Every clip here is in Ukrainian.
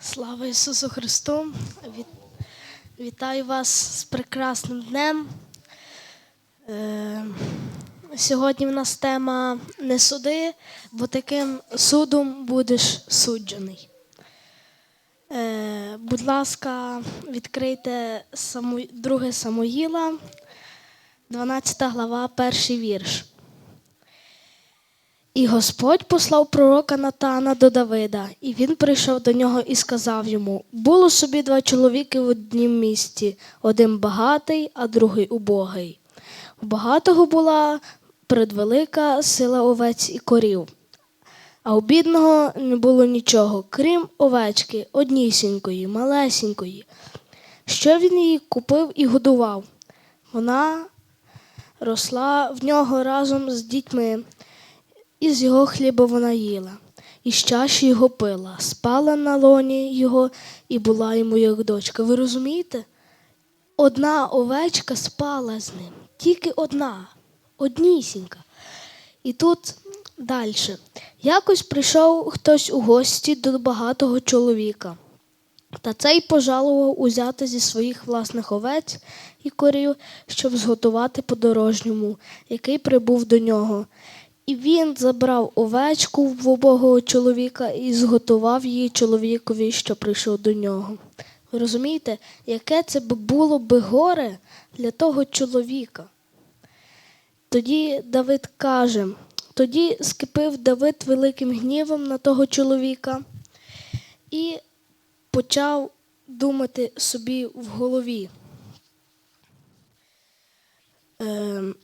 Слава Ісусу Христу! Віт- Вітаю вас з прекрасним днем. Е, Сьогодні в нас тема не суди, бо таким судом будеш суджений. Е, Будь ласка, відкрийте. 2 Самуїла, 12 глава, перший вірш. І Господь послав пророка Натана до Давида, і він прийшов до нього і сказав йому: Було собі два чоловіки в однім місті, один багатий, а другий убогий. У багатого була предвелика сила овець і корів, а у бідного не було нічого, крім овечки, однісінької, малесінької. Що він її купив і годував? Вона росла в нього разом з дітьми. І з його хліба вона їла, і з чаші його пила, спала на лоні його і була йому як дочка. Ви розумієте? Одна овечка спала з ним, тільки одна, однісінька. І тут далі. Якось прийшов хтось у гості до багатого чоловіка. Та цей пожалував узяти зі своїх власних овець і корів, щоб зготувати подорожньому, який прибув до нього. І він забрав овечку в убогого чоловіка і зготував її чоловікові, що прийшов до нього. Ви розумієте, яке це було би горе для того чоловіка? Тоді Давид каже, тоді скипив Давид великим гнівом на того чоловіка і почав думати собі в голові. Ем,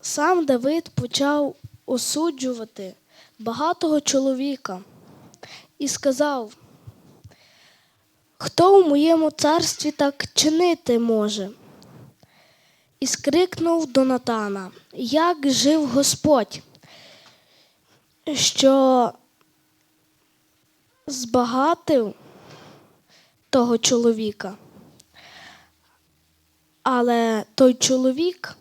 сам Давид почав осуджувати багатого чоловіка і сказав, хто у моєму царстві так чинити може? І скрикнув до Натана, як жив Господь, що збагатив того чоловіка. Але той чоловік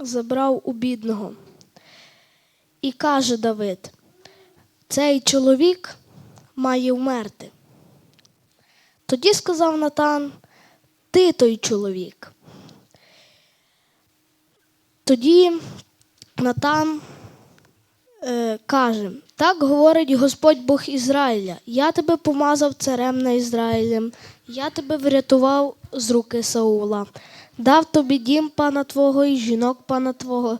забрав у бідного. І каже Давид: цей чоловік має вмерти. Тоді сказав Натан, ти той чоловік. Тоді Натан е, каже: так говорить Господь Бог Ізраїля, я тебе помазав царем на Ізраїлем, я тебе врятував з руки Саула, дав тобі дім пана твого і жінок пана твого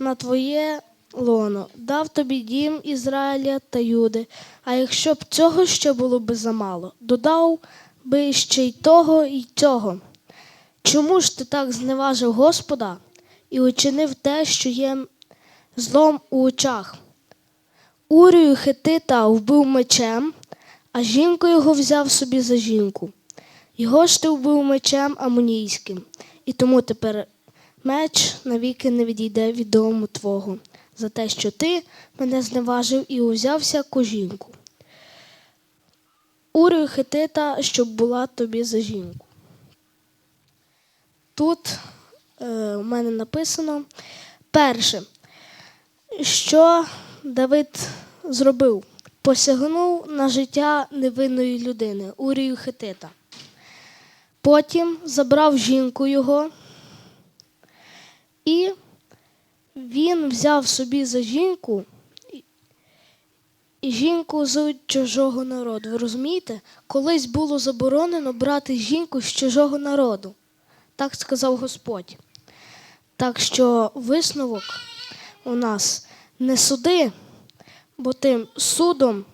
на твоє лоно, дав тобі дім Ізраїля та Юди. А якщо б цього ще було би замало, додав би ще й того і цього. Чому ж ти так зневажив Господа і учинив те, що є злом у очах? Урію Хетита вбив мечем, а жінку його взяв собі за жінку. Його ж ти вбив мечем амонійським, і тому тепер меч навіки не відійде від дому твого за те, що ти мене зневажив і узявся кожінку. Урію Хетита, щоб була тобі за жінку. Тут е, у мене написано перше, що Давид зробив? Посягнув на життя невинної людини, Урію Хетита. Потім забрав жінку його і він взяв собі за жінку і- жінку з чужого народу. Ви розумієте? Колись було заборонено брати жінку з чужого народу. Так сказав Господь. Так що висновок у нас не суди, бо тим судом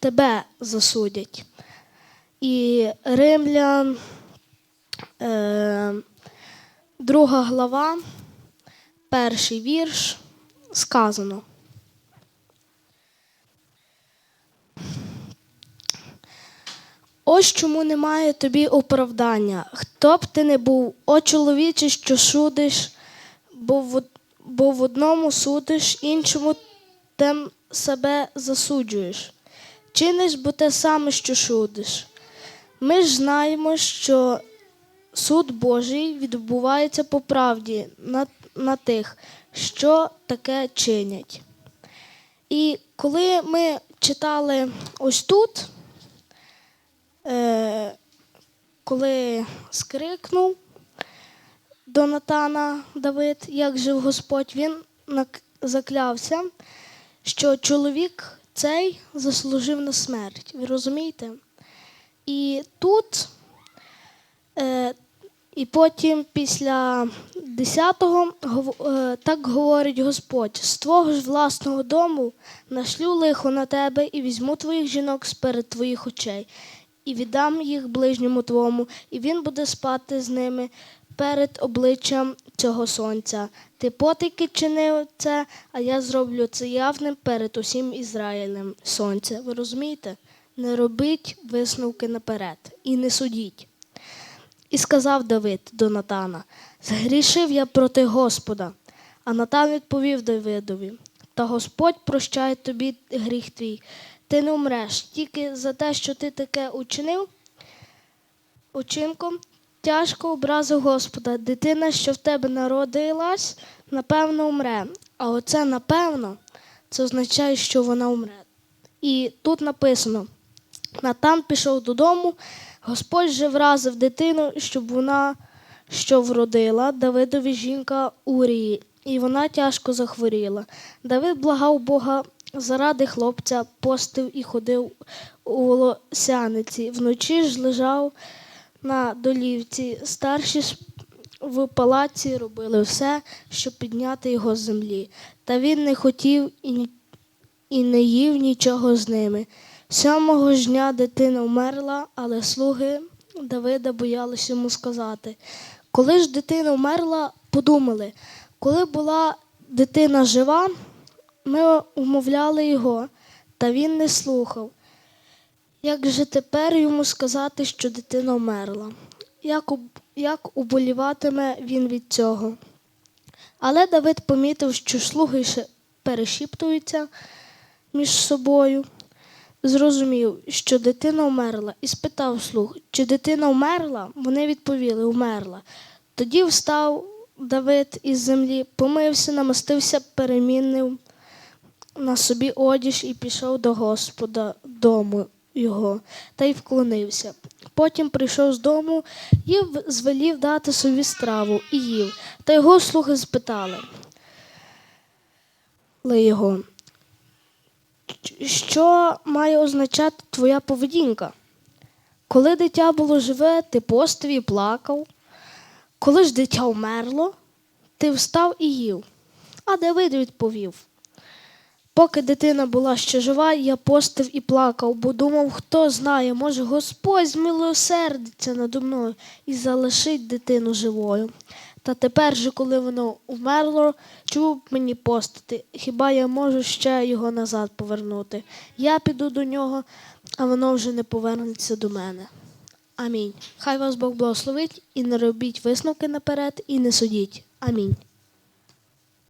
тебе засудять. І Римлян, е, друга глава, перший вірш сказано. Ось чому немає тобі оправдання. Хто б ти не був, о чоловіче, що судиш, бо в, бо в одному судиш, іншому тем себе засуджуєш. Чиниш, бо те саме, що судиш. Ми ж знаємо, що суд Божий відбувається по правді на, на тих, що таке чинять. І коли ми читали ось тут, е, коли скрикнув до Натана Давид, як жив Господь, він заклявся, що чоловік цей заслужив на смерть. Ви розумієте? І тут, е, і потім після 10-го е, так говорить Господь: з твого ж власного дому нашлю лихо на тебе і візьму твоїх жінок сперед твоїх очей, і віддам їх ближньому твому, і він буде спати з ними перед обличчям цього сонця. Ти потайки чинив це, а я зроблю це явним перед усім Ізраїлем сонце. Ви розумієте? Не робіть висновки наперед і не судіть. І сказав Давид до Натана: Згрішив я проти Господа. А Натан відповів Давидові: Та Господь прощає тобі гріх твій. Ти не умреш тільки за те, що ти таке учинив. Учинком тяжко образив Господа. Дитина, що в тебе народилась, напевно, умре. А оце напевно, це означає, що вона умре. І тут написано: Натан пішов додому, Господь же вразив дитину, щоб вона що вродила Давидові жінка Урії, і вона тяжко захворіла. Давид благав Бога заради хлопця, постив і ходив у волосяниці. Вночі ж лежав на долівці. Старші ж в палаці робили все, щоб підняти його з землі. Та він не хотів і не їв нічого з ними. Сьомого ж дня дитина вмерла, але слуги Давида боялися йому сказати. Коли ж дитина вмерла, подумали, коли була дитина жива, ми умовляли його, та він не слухав. Як же тепер йому сказати, що дитина вмерла? Як, як уболіватиме він від цього? Але Давид помітив, що слуги перешіптуються між собою, зрозумів, що дитина вмерла, і спитав слуг, чи дитина вмерла? Вони відповіли, вмерла. Тоді встав Давид із землі, помився, намастився, перемінив на собі одіж і пішов до Господа дому його та й вклонився. Потім прийшов з дому і звелів дати собі страву і їв. Та його слуги спитали ли його, «Ч- що має означати твоя поведінка? Коли дитя було живе, ти постив і плакав. Коли ж дитя вмерло, ти встав і їв. А Давид відповів: Поки дитина була ще жива, я постив і плакав, бо думав, хто знає, може Господь змилосердиться надо мною і залишить дитину живою. Та тепер же, коли воно вмерло, чув мені постати, Хіба я можу ще його назад повернути? Я піду до нього, а воно вже не повернеться до мене. Амінь. Хай вас Бог благословить і не робіть висновки наперед, і не судіть. Амінь.